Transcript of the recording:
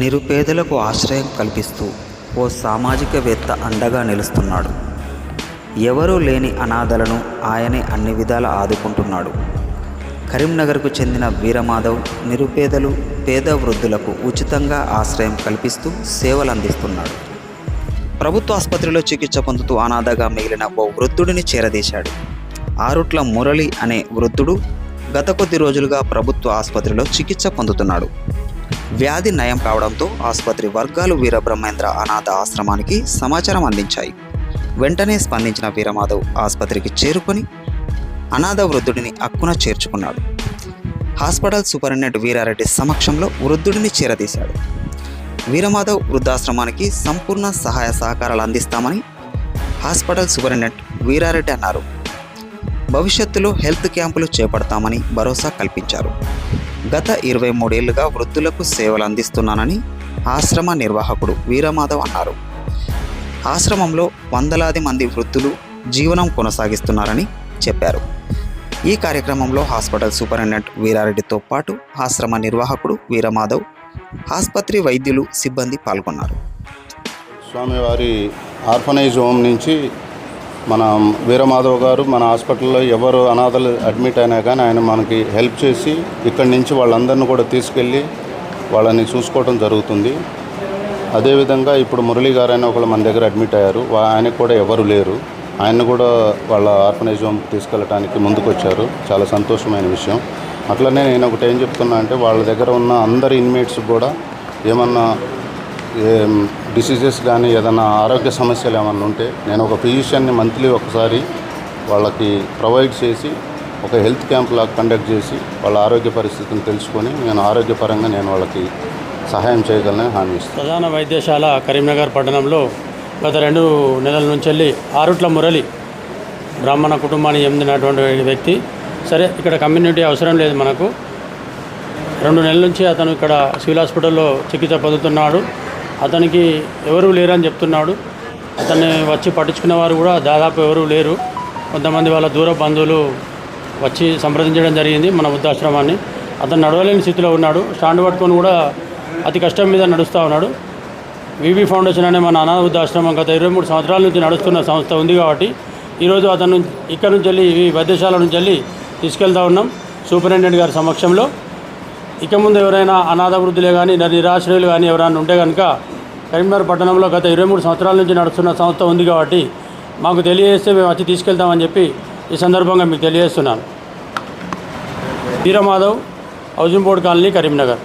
నిరుపేదలకు ఆశ్రయం కల్పిస్తూ ఓ సామాజికవేత్త అండగా నిలుస్తున్నాడు. ఎవరూ లేని అనాథలను ఆయనే అన్ని విధాల ఆదుకుంటున్నాడు. కరీంనగర్కు చెందిన వీరమాధవ్ నిరుపేదలు పేద వృద్ధులకు ఉచితంగా ఆశ్రయం కల్పిస్తూ సేవలు అందిస్తున్నాడు ప్రభుత్వ ఆసుపత్రిలో చికిత్స పొందుతూ అనాథగా మిగిలిన ఓ వృద్ధుడిని చేరదీశాడు. ఆరుట్ల మురళి అనే వృద్ధుడు గత కొద్ది రోజులుగా ప్రభుత్వ ఆసుపత్రిలో చికిత్స పొందుతున్నాడు. వ్యాధి నయం కావడంతో ఆసుపత్రి వర్గాలు వీరబ్రహ్మేంద్ర అనాథ ఆశ్రమానికి సమాచారం అందించాయి. వెంటనే స్పందించిన వీరమాధవ్ ఆసుపత్రికి చేరుకొని అనాథ వృద్ధుడిని అక్కున చేర్చుకున్నాడు. హాస్పిటల్ సూపరింటెండెంట్ వీరారెడ్డి సమక్షంలో వృద్ధుడిని చేరదీశాడు. వీరమాధవ్ వృద్ధాశ్రమానికి సంపూర్ణ సహాయ సహకారాలు అందిస్తామని హాస్పిటల్ సూపరింటెండెంట్ వీరారెడ్డి అన్నారు. భవిష్యత్తులో హెల్త్ క్యాంపులు చేపడతామని భరోసా కల్పించారు. గత ఇరవై మూడేళ్ళుగా వృద్ధులకు సేవలు అందిస్తున్నానని ఆశ్రమ నిర్వాహకుడు వీరమాధవ్ అన్నారు. ఆశ్రమంలో వందలాది మంది వృద్ధులు జీవనం కొనసాగిస్తున్నారని చెప్పారు. ఈ కార్యక్రమంలో హాస్పిటల్ సూపరింటెండెంట్ వీరారెడ్డితో పాటు ఆశ్రమ నిర్వాహకుడు వీరమాధవ్ ఆసుపత్రి వైద్యులు సిబ్బంది పాల్గొన్నారు. స్వామివారి ఆర్ఫనైజ్ హోమ్ నుంచి మన వీరమాధవ్ గారు మన హాస్పిటల్లో ఎవరు అనాథలు అడ్మిట్ అయినా కానీ ఆయన మనకి హెల్ప్ చేసి ఇక్కడి నుంచి వాళ్ళందరిని కూడా తీసుకెళ్ళి వాళ్ళని చూసుకోవడం జరుగుతుంది. అదేవిధంగా ఇప్పుడు మురళీ గారు అయినా ఒకళ్ళు మన దగ్గర అడ్మిట్ అయ్యారు. ఆయనకు కూడా ఎవరు లేరు. ఆయన కూడా వాళ్ళ ఆర్ఫనైజ్ హోమ్కి తీసుకెళ్ళడానికి ముందుకొచ్చారు. చాలా సంతోషమైన విషయం. అట్లనే నేను ఒకటి ఏం చెప్తున్నా అంటే వాళ్ళ దగ్గర ఉన్న అందరి ఇన్మేట్స్ కూడా ఏమన్నా డిసీజెస్ కానీ ఏదైనా ఆరోగ్య సమస్యలు ఏమన్నా ఉంటే నేను ఒక ఫిజిషియన్ని మంత్లీ ఒకసారి వాళ్ళకి ప్రొవైడ్ చేసి ఒక హెల్త్ క్యాంప్ లాగా కండక్ట్ చేసి వాళ్ళ ఆరోగ్య పరిస్థితిని తెలుసుకొని నేను ఆరోగ్యపరంగా నేను వాళ్ళకి సహాయం చేయగలనని హామీ ఇస్తాను. ప్రధాన వైద్యశాల కరీంనగర్ పట్టణంలో గత రెండు నెలల నుంచి వెళ్ళి ఆరుట్ల మురళి బ్రాహ్మణ కుటుంబానికి చెందినటువంటి వ్యక్తి. సరే ఇక్కడ కమ్యూనిటీ అవసరం లేదు మనకు. రెండు నెలల నుంచి అతను ఇక్కడ సివిల్ హాస్పిటల్లో చికిత్స పొందుతున్నాడు. అతనికి ఎవరూ లేరని చెప్తున్నాడు. అతన్ని వచ్చి పట్టించుకునే వారు కూడా దాదాపు ఎవరూ లేరు. కొంతమంది వాళ్ళ దూర బంధువులు వచ్చి సంప్రదించడం జరిగింది మన వృద్ధాశ్రమాన్ని. అతను నడవలేని స్థితిలో ఉన్నాడు. స్టాండ్ పట్టుకొని కూడా అతి కష్టం మీద నడుస్తూ ఉన్నాడు. వివి ఫౌండేషన్ అనే మన అనాథ వృద్ధాశ్రమం గత ఇరవై మూడు సంవత్సరాల నుంచి నడుస్తున్న సంస్థ ఉంది కాబట్టి ఈరోజు అతను ఇక్కడ నుంచి వెళ్ళి ఈ వైద్యశాల నుంచి వెళ్ళి తీసుకెళ్తా ఉన్నాం సూపరింటెండెంట్ గారి సమక్షంలో. ఇక ముందు ఎవరైనా అనాథ వృద్ధులే కానీ నిరాశ్రయులు కానీ ఎవరైనా ఉంటే కనుక కరీంనగర్ పట్టణంలో గత ఇరవై మూడు సంవత్సరాల నుంచి నడుస్తున్న సంస్థ ఉంది కాబట్టి మాకు తెలియజేస్తే మేము వచ్చి తీసుకెళ్తామని చెప్పి ఈ సందర్భంగా మీకు తెలియజేస్తున్నాను. Veeramadhav housing board colony Karimnagar.